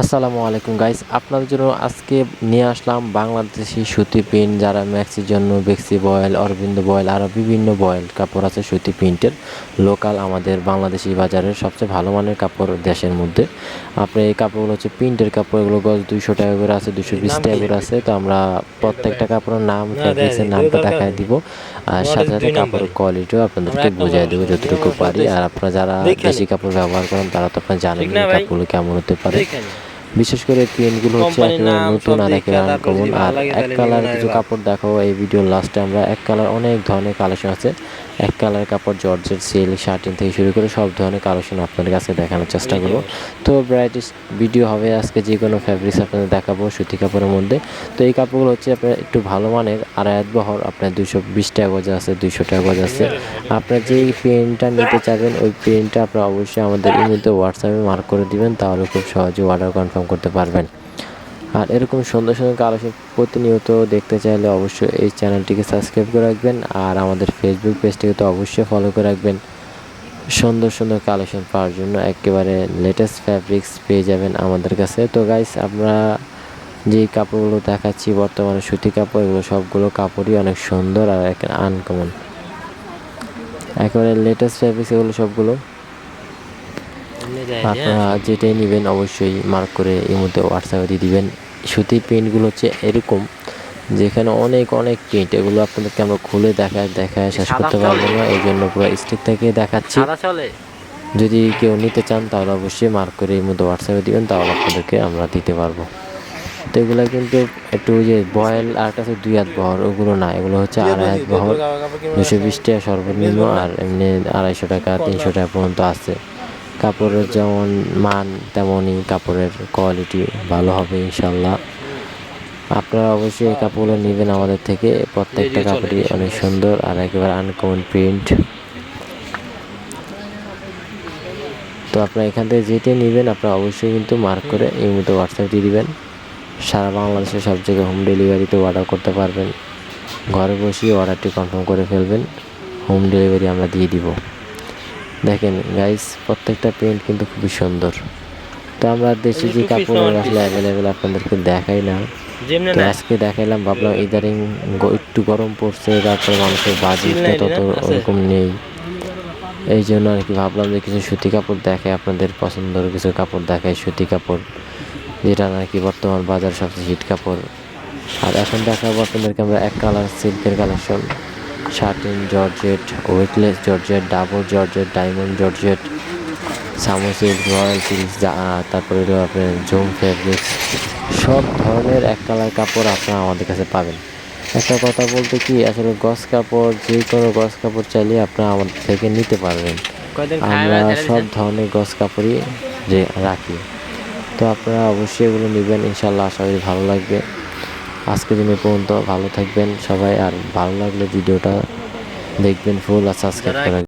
আসসালামু আলাইকুম গাইস আপনাদের জন্য আজকে নিয়ে আসলাম বাংলাদেশি সুতি প্রিন্ট যারা ম্যাক্সির জন্য বেক্সি বয়েল অরবিন্দ বয়েল আরও বিভিন্ন বয়েল কাপড় আছে সুতি প্রিন্টের লোকাল আমাদের বাংলাদেশি বাজারের সবচেয়ে ভালো মানের কাপড় দেশের মধ্যে। আপনি এই কাপড়গুলো হচ্ছে প্রিন্টের কাপড় এগুলো গজ দুইশো টাকা করে আছে দুশো বিশ টাকা করে আছে। তো আমরা প্রত্যেকটা কাপড়ের নাম ফ্যাব্রিক্সের নামটা দেখায় দিব। আর সাথে সাথে কাপড়ের কোয়ালিটিও আপনাদেরকে বুঝিয়ে দেবো যতটুকু পারি। আর আপনারা যারা বেশি কাপড় ব্যবহার করেন তারা তো আপনারা জানেন? কাপড়গুলো কেমন হতে পারে। বিশেষ করে প্রিন্টগুলো হচ্ছে একেবারে নতুন আর একেবারে আনকমন আর এক কালার কিছু কাপড় দেখাবো এই ভিডিওর লাস্টে আমরা এক কালার অনেক ধরনের কালেকশন আছে। এক কালার কাপড় জর্জের সিল্ক শার্টিন থেকে শুরু করে সব ধরনের কালেকশন আপনাদের কাছে দেখানোর চেষ্টা করব। তো ব্রাইটিস ভিডিও হবে আজকে যে কোনো ফ্যাব্রিক্স আপনাদের দেখাবো সুতি কাপড়ের মধ্যে। তো এই কাপড়গুলো হচ্ছে আপনার একটু ভালো মানের আর এক বহর আপনার দুশো বিশ টাকা গজ আছে দুশো টাকা গজ আছে। আপনার যেই পেনটা নিতে চাবেন ওই পেনটা আপনার অবশ্যই আমাদের ইমেতে হোয়াটসঅ্যাপে মার্ক করে দিবেন তাহলে খুব সহজে অর্ডার কনফার্ম করতে পারবেন। আর এরকম সুন্দর সুন্দর কালেকশন প্রতিনিয়ত দেখতে চাইলে অবশ্যই এই চ্যানেলটিকে সাবস্ক্রাইব করে রাখবেন আর আমাদের ফেসবুক পেজটিকে তো অবশ্যই ফলো করে রাখবেন। সুন্দর সুন্দর কালেকশন পাওয়ার জন্য একেবারে লেটেস্ট ফ্যাব্রিক্স পেয়ে যাবেন আমাদের কাছে। তো গাইস আমরা যে কাপড়গুলো দেখাচ্ছি, বর্তমানে সুতি কাপড়, এগুলো সবগুলো কাপড়ই অনেক সুন্দর আর আনকমন একেবারে লেটেস্ট ফ্যাব্রিক্স এগুলো সবগুলো। আপনারা যেটাই নেবেন অবশ্যই মার্ক করে এই মধ্যে হোয়াটসঅ্যাপে দিয়ে দিবেন। সুতির প্রিন্টগুলো হচ্ছে এরকম যেখানে অনেক অনেক প্রিন্ট এগুলো আপনাদেরকে আমরা খুলে দেখায় দেখায় শেষ করতে পারব না এই জন্য পুরো স্টিক থেকে দেখাচ্ছি। যদি কেউ নিতে চান তাহলে অবশ্যই মার্ক করে এই মধ্যে হোয়াটসঅ্যাপে দিবেন তাহলে আপনাদেরকে আমরা দিতে পারব। তো এগুলো কিন্তু একটু ওই যে বয়েল আর একটা আছে দুই হাত বহর ওগুলো না এগুলো হচ্ছে আড়াই হাত বহর দুশো বিশ টাকা সর্বনিম্ন আর এমনি আড়াইশো টাকা তিনশো টাকা পর্যন্ত আছে। কাপড়ের যেমন মান তেমনই কাপড়ের কোয়ালিটি ভালো হবে ইনশাল্লাহ আপনারা অবশ্যই এই কাপড়গুলো নেবেন আমাদের থেকে। প্রত্যেকটা কাপড়ই অনেক সুন্দর আর একেবারে আনকমন প্রিন্ট তো আপনারা এখান থেকে যেটাই নেবেন আপনারা অবশ্যই কিন্তু মার্ক করে এই মতো হোয়াটসঅ্যাপ দিয়ে দিবেন। সারা বাংলাদেশে সব জায়গায় হোম ডেলিভারিতে অর্ডার করতে পারবেন। ঘরে বসেই অর্ডারটি কনফার্ম করে ফেলবেন। হোম ডেলিভারি আমরা দিয়ে দিব। দেখেন গাইস প্রত্যেকটা প্রিন্ট কিন্তু খুবই সুন্দর। তো আমরা দেশি যে কাপড় আসলে অ্যাভেলেবেল আপনাদেরকে দেখাই না। যেমনে তো আজকে দেখাইলাম ভাবলাম ইদারিং একটু গরম পড়ছে তারপরে মানুষের বাজেটটা তত? ওরকম নেই। এই জন্য আর কি ভাবলাম যে কিছু সুতি কাপড় দেখাই আপনাদের পছন্দের কিছু কাপড় দেখাই সুতি কাপড় যেটা নাকি বর্তমান বাজার সবচেয়ে হিট কাপড়। আর এখন দেখাবো আপনাদেরকে আমরা এক কালার সিল্কের collection satin georgette weightless georgette double georgette diamond georgette সামো silk royal silk তারপরে হলো আপনার জুম ফেব্রিক্স সব ধরনের এক কালার কাপড় আপনারা আমাদের কাছে পাবেন। একটা কথা বলতে কি আসলে গস কাপড় যে কোনো গস কাপড় চাইলে আপনারা আমাদের থেকে নিতে পারবেন। আমরা সব ধরনের গস কাপড়ই যে রাখি। তো আপনারা অবশ্যই এগুলো নেবেন ইনশাল্লাহ আশা করি ভালো লাগবে। আজকের দিনে পর্যন্ত ভালো থাকবেন সবাই আর ভালো লাগলে ভিডিওটা দেখবেন ফুল আর সাবস্ক্রাইব করেন করে